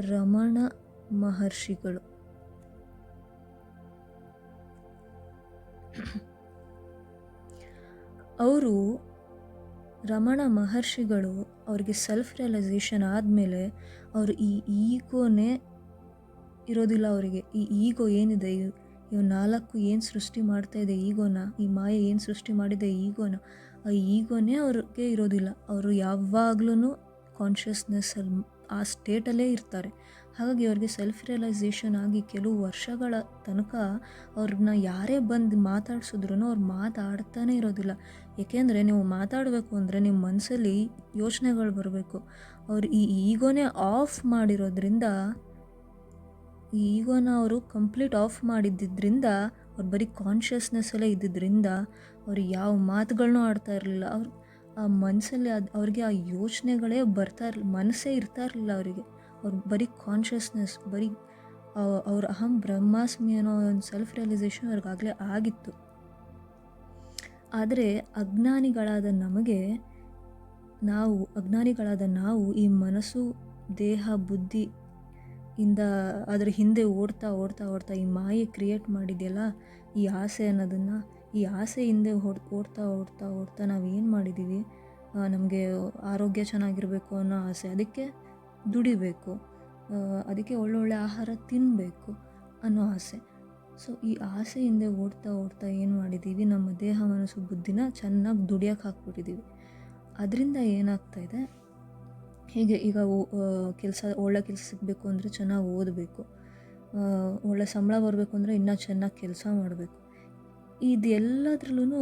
ರಮಣ ಮಹರ್ಷಿಗಳು. ಅವರು ರಮಣ ಮಹರ್ಷಿಗಳು ಅವ್ರಿಗೆ ಸೆಲ್ಫ್ ರಿಯಲೈಸೇಷನ್ ಆದಮೇಲೆ ಅವರು ಈ ಈಗೋನೇ ಇರೋದಿಲ್ಲ ಅವರಿಗೆ. ಈ ಈಗೋ ಏನಿದೆ? ಇವು ನಾಲ್ಕು ಏನು ಸೃಷ್ಟಿ ಮಾಡ್ತಾ ಇದೆ ಈಗೋನ? ಈ ಮಾಯೆ ಏನು ಸೃಷ್ಟಿ ಮಾಡಿದೆ ಈಗೋನ? ಆ ಈಗೋನೇ ಅವ್ರಿಗೆ ಇರೋದಿಲ್ಲ. ಅವರು ಯಾವಾಗ್ಲೂ ಕಾನ್ಷಿಯಸ್ನೆಸ್ಸಲ್ಲಿ ಆ ಸ್ಟೇಟಲ್ಲೇ ಇರ್ತಾರೆ. ಹಾಗಾಗಿ ಅವ್ರಿಗೆ ಸೆಲ್ಫ್ ರಿಯಲೈಸೇಷನ್ ಆಗಿ ಕೆಲವು ವರ್ಷಗಳ ತನಕ ಅವ್ರನ್ನ ಯಾರೇ ಬಂದು ಮಾತಾಡ್ಸಿದ್ರು ಅವ್ರು ಮಾತಾಡ್ತಾನೆ ಇರೋದಿಲ್ಲ. ಏಕೆಂದರೆ ನೀವು ಮಾತಾಡಬೇಕು ಅಂದರೆ ನಿಮ್ಮ ಮನಸ್ಸಲ್ಲಿ ಯೋಚನೆಗಳು ಬರಬೇಕು. ಅವ್ರು ಈ ಈಗೋನೇ ಆಫ್ ಮಾಡಿರೋದ್ರಿಂದ ಈ ಈಗೋನ ಅವರು ಕಂಪ್ಲೀಟ್ ಆಫ್ ಮಾಡಿದ್ದರಿಂದ ಅವ್ರು ಬರೀ ಕಾನ್ಷಿಯಸ್ನೆಸ್ಸಲ್ಲೇ ಇದ್ದಿದ್ದರಿಂದ ಅವ್ರು ಯಾವ ಮಾತುಗಳನ್ನೂ ಆಡ್ತಾ ಇರಲಿಲ್ಲ. ಅವ್ರು ಆ ಮನಸ್ಸಲ್ಲಿ ಅದು, ಅವ್ರಿಗೆ ಆ ಯೋಚನೆಗಳೇ ಬರ್ತಾ ಇರಲಿಲ್ಲ ಮನಸ್ಸೇ ಇರ್ತಾ ಇರಲಿಲ್ಲ ಅವರಿಗೆ. ಅವ್ರು ಬರೀ ಕಾನ್ಷಿಯಸ್ನೆಸ್ ಬರೀ ಅವ್- ಅವ್ರ ಅಹಂ ಬ್ರಹ್ಮಾಸ್ಮಿ ಅನ್ನೋ ಒಂದು ಸೆಲ್ಫ್ ರಿಯಲೈಸೇಷನ್ ಅವ್ರಿಗಾಗಲೇ ಆಗಿತ್ತು. ಆದರೆ ಅಜ್ಞಾನಿಗಳಾದ ನಮಗೆ ನಾವು, ಅಜ್ಞಾನಿಗಳಾದ ನಾವು ಈ ಮನಸ್ಸು, ದೇಹ, ಬುದ್ಧಿ ಇಂದ ಅದರ ಹಿಂದೆ ಓಡ್ತಾ ಓಡ್ತಾ ಓಡ್ತಾ ಈ ಮಾಯೆ ಕ್ರಿಯೇಟ್ ಮಾಡಿದೆಯಲ್ಲ ಈ ಆಸೆ ಅನ್ನೋದನ್ನು, ಈ ಆಸೆ ಹಿಂದೆ ಓಡ್, ಓಡ್ತಾ ಓಡ್ತಾ ಓಡ್ತಾ ನಾವು ಏನು ಮಾಡಿದ್ದೀವಿ ನಮಗೆ ಆರೋಗ್ಯ ಚೆನ್ನಾಗಿರಬೇಕು ಅನ್ನೋ ಆಸೆ, ಅದಕ್ಕೆ ದುಡಿಬೇಕು. ಅದಕ್ಕೆ ಒಳ್ಳೊಳ್ಳೆ ಆಹಾರ ತಿನ್ನಬೇಕು ಅನ್ನೋ ಆಸೆ. ಸೊ ಈ ಆಸೆ ಹಿಂದೆ ಓಡ್ತಾ ಓಡ್ತಾ ಏನು ಮಾಡಿದ್ದೀವಿ ನಮ್ಮ ದೇಹ ಮನಸ್ಸು ಬುದ್ಧಿನ ಚೆನ್ನಾಗಿ ದುಡಿಯೋಕೆ ಹಾಕ್ಬಿಟ್ಟಿದ್ದೀವಿ ಅದರಿಂದ ಏನಾಗ್ತಾ ಇದೆ? ಹೀಗೆ ಈಗ ಕೆಲಸ, ಒಳ್ಳೆ ಕೆಲಸ ಸಿಗಬೇಕು ಅಂದರೆ ಚೆನ್ನಾಗಿ ಓದಬೇಕು. ಒಳ್ಳೆ ಸಂಬಳ ಬರಬೇಕು ಅಂದರೆ ಇನ್ನೂ ಚೆನ್ನಾಗಿ ಕೆಲಸ ಮಾಡಬೇಕು. ಇದೆಲ್ಲದ್ರಲ್ಲೂ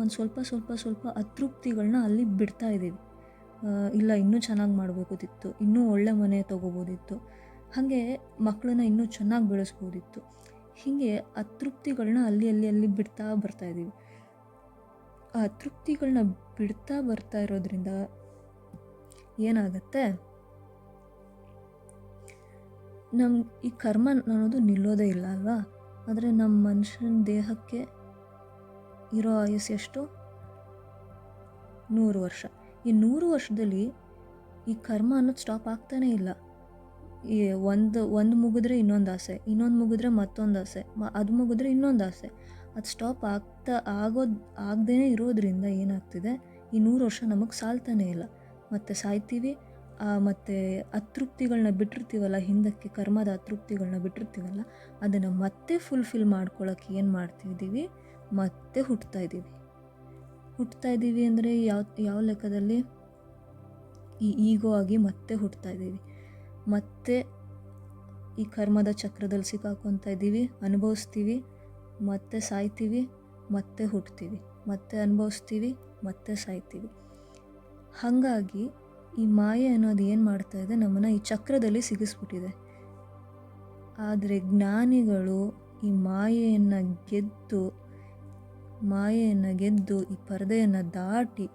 ಒಂದು ಸ್ವಲ್ಪ ಸ್ವಲ್ಪ ಸ್ವಲ್ಪ ಅತೃಪ್ತಿಗಳನ್ನ ಅಲ್ಲಿ ಬಿಡ್ತಾ ಇದ್ದೀವಿ. ಇಲ್ಲ, ಇನ್ನೂ ಚೆನ್ನಾಗಿ ಮಾಡ್ಬೋದಿತ್ತು ಇನ್ನೂ ಒಳ್ಳೆ ಮನೆ ತೊಗೋಬೋದಿತ್ತು. ಹಾಗೆ ಮಕ್ಕಳನ್ನ ಇನ್ನೂ ಚೆನ್ನಾಗಿ ಬೆಳೆಸ್ಬೋದಿತ್ತು. ಹೀಗೆ ಅತೃಪ್ತಿಗಳನ್ನ ಅಲ್ಲಿ ಅಲ್ಲಿ ಅಲ್ಲಿ ಬಿಡ್ತಾ ಬರ್ತಾ ಇದ್ದೀವಿ. ಆ ಅತೃಪ್ತಿಗಳನ್ನ ಬಿಡ್ತಾ ಬರ್ತಾ ಇರೋದ್ರಿಂದ ಏನಾಗತ್ತೆ? ನಮ್ಮ ಈ ಕರ್ಮ ಅನ್ನೋದು ನಿಲ್ಲೋದೇ ಇಲ್ಲ ಅಲ್ವಾ? ಆದರೆ ನಮ್ಮ ಮನುಷ್ಯನ ದೇಹಕ್ಕೆ ಇರೋ ಆಯಸ್ಸು ಎಷ್ಟು? ನೂರು ವರ್ಷ. ಈ ನೂರು ವರ್ಷದಲ್ಲಿ ಈ ಕರ್ಮ ಅನ್ನೋದು ಸ್ಟಾಪ್ ಆಗ್ತಾನೇ ಇಲ್ಲ. ಈ ಒಂದು ಒಂದು ಮುಗಿದ್ರೆ ಇನ್ನೊಂದು ಆಸೆ, ಇನ್ನೊಂದು ಮುಗಿದ್ರೆ ಮತ್ತೊಂದು ಆಸೆ ಅದು ಮುಗಿದ್ರೆ ಇನ್ನೊಂದು ಆಸೆ. ಅದು ಸ್ಟಾಪ್ ಆಗ್ತಾ, ಆಗೋದು ಆಗದೇ ಇರೋದ್ರಿಂದ ಏನಾಗ್ತಿದೆ? ಈ ನೂರು ವರ್ಷ ನಮಗೆ ಸಾಲ್ತಾನೇ ಇಲ್ಲ. ಮತ್ತು ಸಾಯ್ತೀವಿ. ಮತ್ತು ಅತೃಪ್ತಿಗಳನ್ನ ಬಿಟ್ಟಿರ್ತೀವಲ್ಲ, ಹಿಂದಕ್ಕೆ ಕರ್ಮದ ಅತೃಪ್ತಿಗಳನ್ನ ಬಿಟ್ಟಿರ್ತೀವಲ್ಲ, ಅದನ್ನು ಮತ್ತೆ ಫುಲ್ಫಿಲ್ ಮಾಡ್ಕೊಳ್ಳೋಕೆ ಏನು ಮಾಡ್ತಿದ್ದೀವಿ ಮತ್ತೆ ಹುಟ್ಟುತ್ತಾ ಇದ್ದೀವಿ ಹುಟ್ಟುತ್ತಾ ಇದ್ದೀವಿ ಅಂದರೆ ಯಾವ ಯಾವ ಲೆಕ್ಕದಲ್ಲಿ? ಈ ಈಗೋ ಆಗಿ ಮತ್ತೆ ಹುಟ್ಟುತ್ತಾ ಇದ್ದೀವಿ ಮತ್ತೆ ಈ ಕರ್ಮದ ಚಕ್ರದಲ್ಲಿ ಸಿಕ್ಕಾಕೊತಾ ಇದ್ದೀವಿ ಅನುಭವಿಸ್ತೀವಿ, ಮತ್ತೆ ಸಾಯ್ತೀವಿ, ಮತ್ತೆ ಹುಟ್ತೀವಿ. ಮತ್ತೆ ಅನುಭವಿಸ್ತೀವಿ, ಮತ್ತೆ ಸಾಯ್ತೀವಿ. ಹಾಗಾಗಿ ಈ ಮಾಯೆ ಅನ್ನೋದು ಏನು ಮಾಡ್ತಾ ಇದೆ? ನಮ್ಮನ್ನು ಈ ಚಕ್ರದಲ್ಲಿ ಸಿಗಿಸ್ಬಿಟ್ಟಿದೆ. ಆದರೆ ಜ್ಞಾನಿಗಳು ಈ ಮಾಯೆಯನ್ನು ಗೆದ್ದು ಮಾಯೆಯನ್ನು ಗೆದ್ದು, ಈ ಪರದೆಯನ್ನು ದಾಟಿ,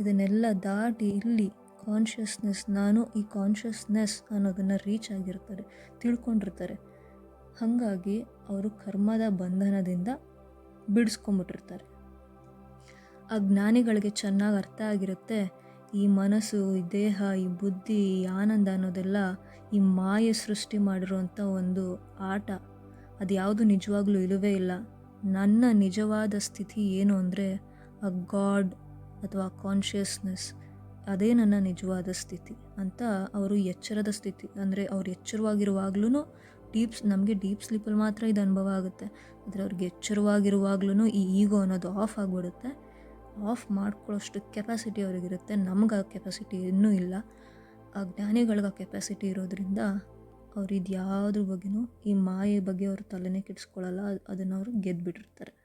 ಇದನ್ನೆಲ್ಲ ದಾಟಿ ಇಲ್ಲಿ ಕಾನ್ಷಿಯಸ್ನೆಸ್ ನಾನು ಈ ಕಾನ್ಷಿಯಸ್ನೆಸ್ ಅನ್ನೋದನ್ನು ರೀಚ್ ಆಗಿರ್ತಾರೆ, ತಿಳ್ಕೊಂಡಿರ್ತಾರೆ. ಹಾಗಾಗಿ ಅವರು ಕರ್ಮದ ಬಂಧನದಿಂದ ಬಿಡಿಸ್ಕೊಂಬಿಟ್ಟಿರ್ತಾರೆ ಆ ಜ್ಞಾನಿಗಳಿಗೆ ಚೆನ್ನಾಗಿ ಅರ್ಥ ಆಗಿರುತ್ತೆ. ಈ ಮನಸ್ಸು, ಈ ದೇಹ, ಈ ಬುದ್ಧಿ, ಈ ಆನಂದ ಅನ್ನೋದೆಲ್ಲ ಈ ಮಾಯೆ ಸೃಷ್ಟಿ ಮಾಡಿರುವಂಥ ಒಂದು ಆಟ. ಅದು ಯಾವುದು ನಿಜವಾಗ್ಲೂ ಇಲ್ಲವೇ ಇಲ್ಲ. ನನ್ನ ನಿಜವಾದ ಸ್ಥಿತಿ ಏನು ಅಂದರೆ ಆ ಗಾಡ್ ಅಥವಾ ಕಾನ್ಷಿಯಸ್ನೆಸ್. ಅದೇ ನನ್ನ ನಿಜವಾದ ಸ್ಥಿತಿ ಅಂತ ಅವರು ಎಚ್ಚರದ ಸ್ಥಿತಿ. ಅಂದರೆ ಅವ್ರು ಎಚ್ಚರವಾಗಿರುವಾಗ್ಲೂ ಡೀಪ್ಸ್ ನಮಗೆ ಡೀಪ್ ಸ್ಲೀಪಲ್ಲಿ ಮಾತ್ರ ಇದು ಅನುಭವ ಆಗುತ್ತೆ. ಆದರೆ ಅವ್ರಿಗೆ ಎಚ್ಚರವಾಗಿರುವಾಗ್ಲೂ ಈ ಈಗೋ ಅನ್ನೋದು ಆಫ್ ಆಗಿಬಿಡುತ್ತೆ. ಆಫ್ ಮಾಡ್ಕೊಳ್ಳೋಷ್ಟು ಕೆಪಾಸಿಟಿ ಅವ್ರಿಗಿರುತ್ತೆ. ನಮ್ಗೆ ಆ ಕೆಪಾಸಿಟಿ ಇನ್ನೂ ಇಲ್ಲ. ಆ ಜ್ಞಾನಿಗಳಿಗೆ ಆ ಕೆಪಾಸಿಟಿ ಇರೋದ್ರಿಂದ ಅವ್ರು ಇದು ಯಾವುದ್ರ ಬಗ್ಗೆನೂ ಈ ಮಾಯೆ ಬಗ್ಗೆ ಅವ್ರ ತಲೆನೇ ಕೆಡಿಸ್ಕೊಳ್ಳಲ್ಲ ಅದನ್ನು ಅವರು ಗೆದ್ದುಬಿಟ್ಟಿರ್ತಾರೆ